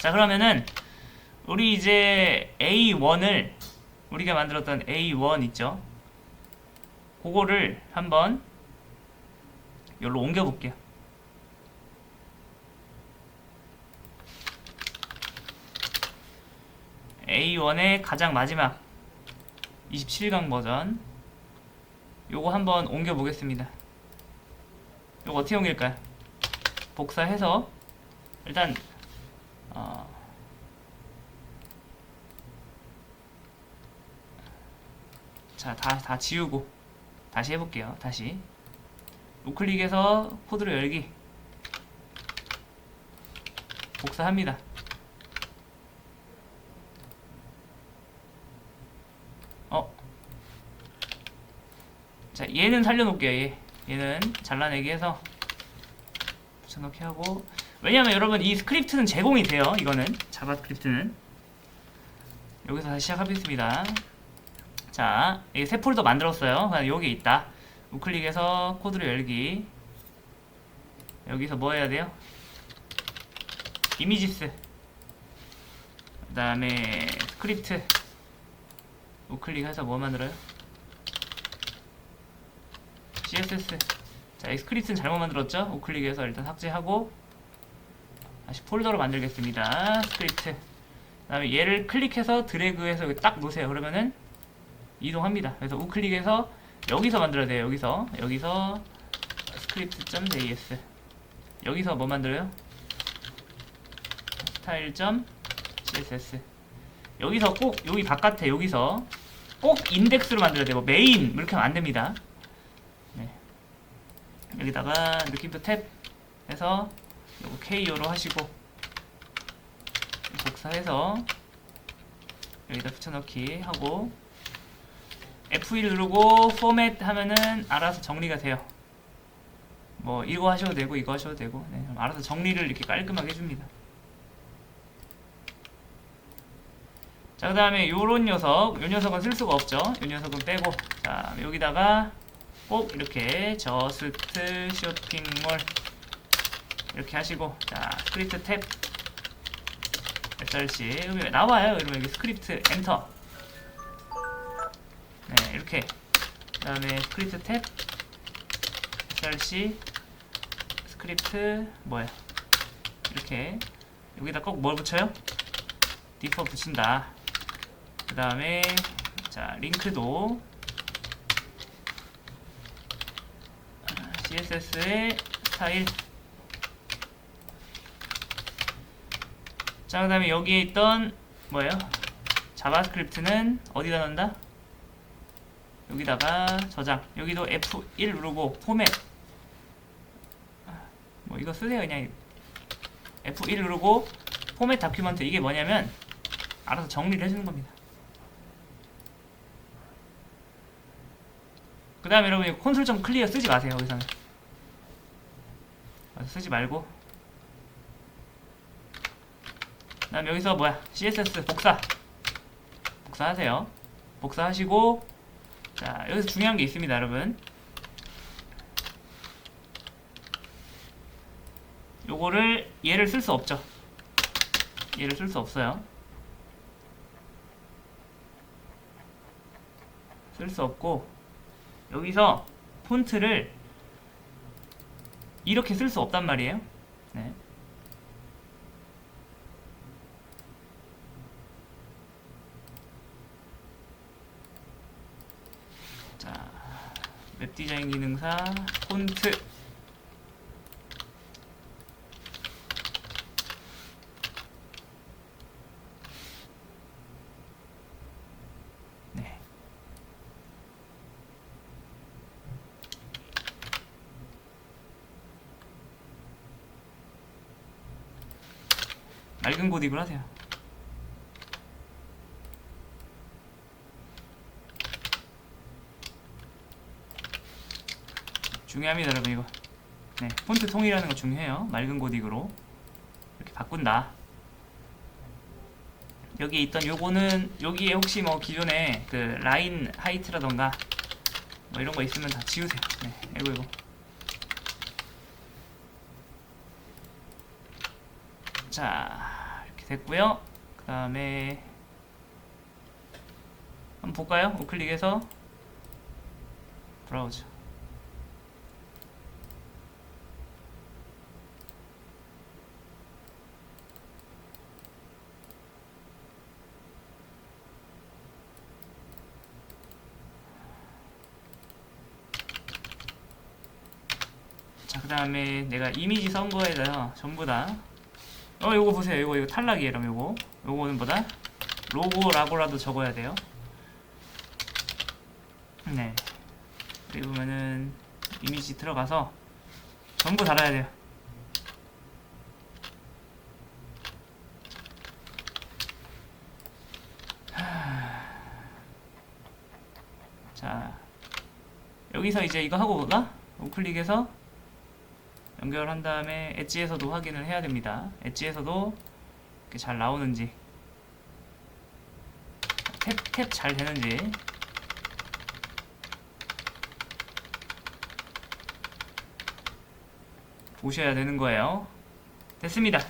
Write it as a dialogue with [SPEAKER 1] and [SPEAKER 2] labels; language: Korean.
[SPEAKER 1] 자 그러면은 우리 이제 A1을 우리가 만들었던 A1 있죠? 그거를 한번 여기로 옮겨 볼게요. A1의 가장 마지막 27강 버전 요거 한번 옮겨 보겠습니다. 요거 어떻게 옮길까요? 복사해서 일단 어, 자, 다, 다 지우고 다시 해볼게요. 다시 우클릭해서 코드로 열기 복사합니다. 어. 자, 얘는 살려놓을게요. 얘. 얘는 잘라내기 해서 붙여넣기 하고 왜냐면 여러분 이 스크립트는 제공이 돼요. 이거는 자바 스크립트는 여기서 다시 시작하겠습니다. 자, 여기 새 폴더 만들었어요. 그냥 여기 있다. 우클릭해서 코드를 열기. 여기서 뭐 해야 돼요? 이미지스. 그 다음에 스크립트. 우클릭해서 뭐 만들어요? CSS. 자, 이 스크립트는 잘못 만들었죠? 우클릭해서 일단 삭제하고 다시 폴더로 만들겠습니다. 스크립트. 그 다음에 얘를 클릭해서 드래그해서 여기 딱 놓으세요. 그러면은 이동합니다. 그래서 우클릭해서 여기서 만들어야 돼요. 여기서 여기서 script.js 여기서 뭐 만들어요? style.css 여기서 꼭 여기 바깥에 여기서 꼭 인덱스로 만들어야 돼요. 뭐 메인 이렇게 하면 안 됩니다. 네. 여기다가 느낌표 탭 해서 요거 KO로 하시고 복사해서 여기다 붙여넣기 하고 F1 누르고 포맷 하면은 알아서 정리가 돼요. 뭐 이거 하셔도 되고 이거 하셔도 되고 네, 알아서 정리를 이렇게 깔끔하게 해줍니다. 자, 그 다음에 요런 녀석, 요 녀석은 쓸 수가 없죠. 요 녀석은 빼고, 자, 여기다가 꼭 이렇게 저스트 쇼핑몰 이렇게 하시고, 자, 스크립트 탭 src 여기 나와요. 여러분 여기 스크립트 엔터. 네, 이렇게. 그 다음에 스크립트 탭 src 스크립트 뭐야? 이렇게 여기다 꼭 뭘 붙여요? 디퍼 붙인다. 그 다음에 자 링크도 CSS의 스타일 자 그 다음에 여기에 있던 뭐예요? 자바스크립트는 어디다 넣는다? 여기다가 저장. 여기도 F1 누르고 포맷. 뭐 이거 쓰세요 그냥. F1 누르고 포맷 다큐먼트. 이게 뭐냐면 알아서 정리를 해주는 겁니다. 그 다음에 여러분 이거 콘솔 점 클리어 쓰지 마세요 여기서는. 어, 쓰지 말고 그 다음 여기서 뭐야? CSS 복사. 복사하세요. 복사하시고 자 여기서 중요한 게 있습니다 여러분. 요거를 얘를 쓸 수 없죠. 얘를 쓸 수 없어요. 쓸 수 없고 여기서 폰트를 이렇게 쓸 수 없단 말이에요. 네. 자, 웹 디자인 기능사 폰트 네. 맑은 고딕을 하세요. 중요합니다 여러분. 이거. 네 폰트 통일하는 거 중요해요. 맑은 고딕으로. 이렇게 바꾼다. 여기 있던 요거는 여기에 혹시 뭐 기존에 그 라인 하이트라던가 뭐 이런 거 있으면 다 지우세요. 네 이거 이거. 자 이렇게 됐고요. 그 다음에 한번 볼까요? 우클릭해서 브라우저. 자, 그 다음에 내가 이미지 선 거에다가 전부 다 어, 요거 보세요. 요거, 이거 탈락이에요. 그럼 요거. 요거는 뭐다? 로고라고라도 적어야 돼요. 네. 여기 보면은 이미지 들어가서 전부 달아야 돼요. 하... 자, 여기서 이제 이거 하고 가 우클릭해서 연결한 다음에 엣지에서도 확인을 해야 됩니다. 엣지에서도 이렇게 잘 나오는지 탭 탭 잘 되는지 보셔야 되는 거예요. 됐습니다.